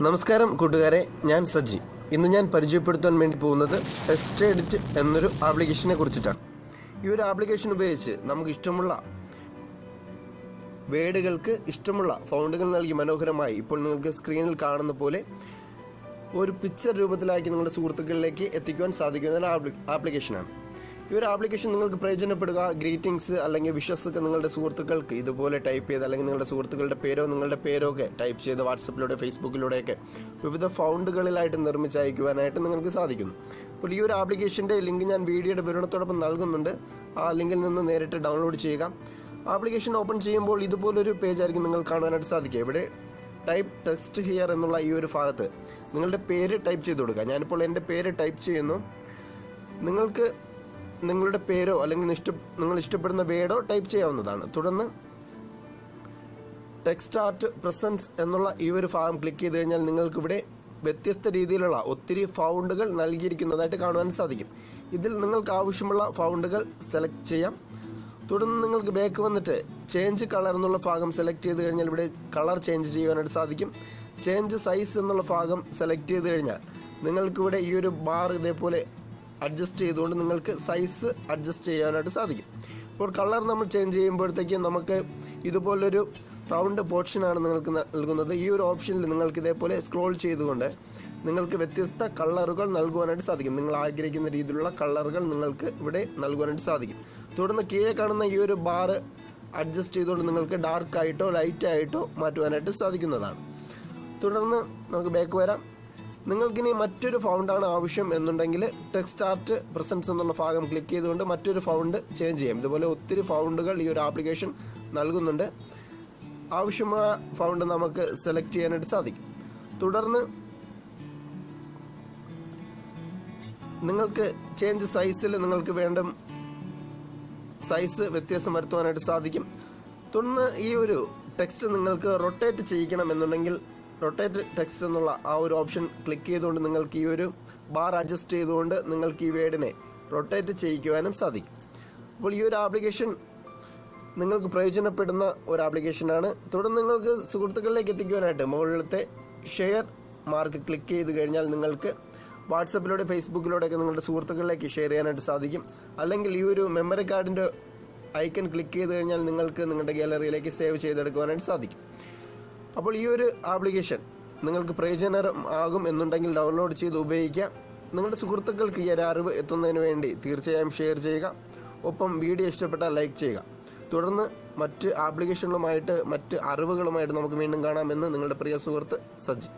നമസ്കാരം കൂട്ടുകാരെ. ഞാൻ സജി. ഇന്ന് ഞാൻ പരിചയപ്പെടുത്താൻ വേണ്ടി പോകുന്നത് ടെക്സ്റ്റ് എഡിറ്റ് എന്നൊരു ആപ്ലിക്കേഷനെ കുറിച്ചിട്ടാണ്. ഈ ഒരു ആപ്ലിക്കേഷൻ ഉപയോഗിച്ച് നമുക്ക് ഇഷ്ടമുള്ള വേഡുകൾക്ക് ഇഷ്ടമുള്ള ഫൗണ്ടുകൾ നൽകി മനോഹരമായി ഇപ്പോൾ നിങ്ങൾക്ക് സ്ക്രീനിൽ കാണുന്ന പോലെ ഒരു പിക്ചർ രൂപത്തിലാക്കി നിങ്ങളുടെ സുഹൃത്തുക്കളിലേക്ക് എത്തിക്കുവാൻ സാധിക്കുന്ന ഒരു ആപ്ലി- ആപ്ലിക്കേഷനാണ്. ഈ ഒരു ആപ്ലിക്കേഷൻ നിങ്ങൾക്ക് പ്രയോജനപ്പെടുക. ഗ്രീറ്റിംഗ്സ് അല്ലെങ്കിൽ വിഷസ് ഒക്കെ നിങ്ങളുടെ സുഹൃത്തുക്കൾക്ക് ഇതുപോലെ ടൈപ്പ് ചെയ്ത് അല്ലെങ്കിൽ നിങ്ങളുടെ സുഹൃത്തുക്കളുടെ പേരോ നിങ്ങളുടെ പേരോ ഒക്കെ ടൈപ്പ് ചെയ്ത് വാട്സപ്പിലൂടെ ഫേസ്ബുക്കിലൂടെയൊക്കെ വിവിധ ഫൗണ്ടുകളിലായിട്ട് നിർമ്മിച്ച് അയക്കുവാനായിട്ട് നിങ്ങൾക്ക് സാധിക്കുന്നു. അപ്പോൾ ഈ ഒരു ആപ്ലിക്കേഷന്റെ ലിങ്ക് ഞാൻ വീഡിയോയുടെ വിവരണത്തോടൊപ്പം നൽകുന്നുണ്ട്. ആ ലിങ്കിൽ നിന്ന് നേരിട്ട് ഡൗൺലോഡ് ചെയ്യുക. ആപ്ലിക്കേഷൻ ഓപ്പൺ ചെയ്യുമ്പോൾ ഇതുപോലൊരു പേജ് ആയിരിക്കും നിങ്ങൾ കാണുവാനായിട്ട് സാധിക്കുക. ഇവിടെ ടൈപ്പ് ടെസ്റ്റ് ഹിയർ എന്നുള്ള ഈ ഒരു ഭാഗത്ത് നിങ്ങളുടെ പേര് ടൈപ്പ് ചെയ്ത് കൊടുക്കുക. ഞാനിപ്പോൾ എന്റെ പേര് ടൈപ്പ് ചെയ്യുന്നു. നിങ്ങൾക്ക് നിങ്ങളുടെ പേരോ അല്ലെങ്കിൽ നിങ്ങൾ ഇഷ്ടപ്പെടുന്ന വേഡോ ടൈപ്പ് ചെയ്യാവുന്നതാണ്. തുടർന്ന് ടെക്സ്റ്റ് ആർട്ട് പ്രസൻസ് എന്നുള്ള ഈ ഒരു ഭാഗം ക്ലിക്ക് ചെയ്ത് കഴിഞ്ഞാൽ നിങ്ങൾക്ക് ഇവിടെ വ്യത്യസ്ത രീതിയിലുള്ള ഒത്തിരി ഫൗണ്ടുകൾ നൽകിയിരിക്കുന്നതായിട്ട് കാണുവാൻ സാധിക്കും. ഇതിൽ നിങ്ങൾക്ക് ആവശ്യമുള്ള ഫൗണ്ടുകൾ സെലക്ട് ചെയ്യാം. തുടർന്ന് നിങ്ങൾക്ക് ബാക്ക് വന്നിട്ട് ചേഞ്ച് കളർ എന്നുള്ള ഭാഗം സെലക്ട് ചെയ്ത് കഴിഞ്ഞാൽ ഇവിടെ കളർ ചേഞ്ച് ചെയ്യാനായിട്ട് സാധിക്കും. ചേഞ്ച് സൈസ് എന്നുള്ള ഭാഗം സെലക്ട് ചെയ്ത് കഴിഞ്ഞാൽ നിങ്ങൾക്കിവിടെ ഈ ഒരു ബാർ ഇതേപോലെ അഡ്ജസ്റ്റ് ചെയ്തുകൊണ്ട് നിങ്ങൾക്ക് സൈസ് അഡ്ജസ്റ്റ് ചെയ്യാനായിട്ട് സാധിക്കും. ഇപ്പോൾ കളർ നമ്മൾ ചേഞ്ച് ചെയ്യുമ്പോഴത്തേക്കും നമുക്ക് ഇതുപോലൊരു റൗണ്ട് പോർഷനാണ് നിങ്ങൾക്ക് നൽകുന്നത്. ഈ ഒരു ഓപ്ഷനിൽ നിങ്ങൾക്ക് ഇതേപോലെ സ്ക്രോൾ ചെയ്തുകൊണ്ട് നിങ്ങൾക്ക് വ്യത്യസ്ത കളറുകൾ നൽകുവാനായിട്ട് സാധിക്കും. നിങ്ങൾ ആഗ്രഹിക്കുന്ന രീതിയിലുള്ള കളറുകൾ നിങ്ങൾക്ക് ഇവിടെ നൽകുവാനായിട്ട് സാധിക്കും. തുടർന്ന് കീഴെ കാണുന്ന ഈ ഒരു ബാറ് അഡ്ജസ്റ്റ് ചെയ്തുകൊണ്ട് നിങ്ങൾക്ക് ഡാർക്ക് ആയിട്ടോ ലൈറ്റ് ആയിട്ടോ മാറ്റുവാനായിട്ട് സാധിക്കുന്നതാണ്. തുടർന്ന് നമുക്ക് ബാക്ക് വരാം. നിങ്ങൾക്കിനി മറ്റൊരു ഫൗണ്ടാണ് ആവശ്യം എന്നുണ്ടെങ്കിൽ ടെക്സ്റ്റ് ആർട്ട് പ്രസൻസ് എന്നുള്ള ഭാഗം ക്ലിക്ക് ചെയ്തുകൊണ്ട് മറ്റൊരു ഫൗണ്ട് ചേഞ്ച് ചെയ്യാം. ഇതുപോലെ ഒത്തിരി ഫൗണ്ടുകൾ ഈ ഒരു ആപ്ലിക്കേഷൻ നൽകുന്നുണ്ട്. ആവശ്യമായ ഫൗണ്ട് നമുക്ക് സെലക്ട് ചെയ്യാനായിട്ട് സാധിക്കും. തുടർന്ന് നിങ്ങൾക്ക് ചേഞ്ച് സൈസിൽ നിങ്ങൾക്ക് വേണ്ട സൈസ് വ്യത്യാസം വരുത്തുവാനായിട്ട് സാധിക്കും. തുടർന്ന് ഈ ഒരു ടെക്സ്റ്റ് നിങ്ങൾക്ക് റൊട്ടേറ്റ് ചെയ്യിക്കണം എന്നുണ്ടെങ്കിൽ റൊട്ടേറ്റ് ടെക്സ്റ്റ് എന്നുള്ള ആ ഒരു ഓപ്ഷൻ ക്ലിക്ക് ചെയ്തുകൊണ്ട് നിങ്ങൾക്ക് ഈ ഒരു ബാർ അഡ്ജസ്റ്റ് ചെയ്തുകൊണ്ട് നിങ്ങൾക്ക് ഈ വേർഡിനെ റൊട്ടേറ്റ് ചെയ്യിക്കുവാനും സാധിക്കും. അപ്പോൾ ഈ ഒരു ആപ്ലിക്കേഷൻ നിങ്ങൾക്ക് പ്രയോജനപ്പെടുന്ന ഒരു ആപ്ലിക്കേഷനാണ് തുടർന്ന് നിങ്ങൾക്ക് സുഹൃത്തുക്കളിലേക്ക് എത്തിക്കുവാനായിട്ട് മുകളിലത്തെ ഷെയർ മാർക്ക് ക്ലിക്ക് ചെയ്ത് കഴിഞ്ഞാൽ നിങ്ങൾക്ക് വാട്സപ്പിലൂടെ ഫേസ്ബുക്കിലൂടെയൊക്കെ നിങ്ങളുടെ സുഹൃത്തുക്കളിലേക്ക് ഷെയർ ചെയ്യാനായിട്ട് സാധിക്കും. അല്ലെങ്കിൽ ഈ ഒരു മെമ്മറി കാർഡിന്റെ ഐക്കൺ ക്ലിക്ക് ചെയ്ത് കഴിഞ്ഞാൽ നിങ്ങൾക്ക് നിങ്ങളുടെ ഗാലറിയിലേക്ക് സേവ് ചെയ്തെടുക്കുവാനായിട്ട് സാധിക്കും. അപ്പോൾ ഈ ഒരു ആപ്ലിക്കേഷൻ നിങ്ങൾക്ക് പ്രയോജനം ആകും എന്നുണ്ടെങ്കിൽ ഡൗൺലോഡ് ചെയ്ത് ഉപയോഗിക്കാം. നിങ്ങളുടെ സുഹൃത്തുക്കൾക്ക് ഈ ഒരു അറിവ് എത്തുന്നതിന് വേണ്ടി തീർച്ചയായും ഷെയർ ചെയ്യുക. ഒപ്പം വീഡിയോ ഇഷ്ടപ്പെട്ടാൽ ലൈക്ക് ചെയ്യുക. തുടർന്ന് മറ്റ് ആപ്ലിക്കേഷനുകളുമായിട്ട് മറ്റ് അറിവുകളുമായിട്ട് നമുക്ക് വീണ്ടും കാണാമെന്ന് നിങ്ങളുടെ പ്രിയ സുഹൃത്ത് സജി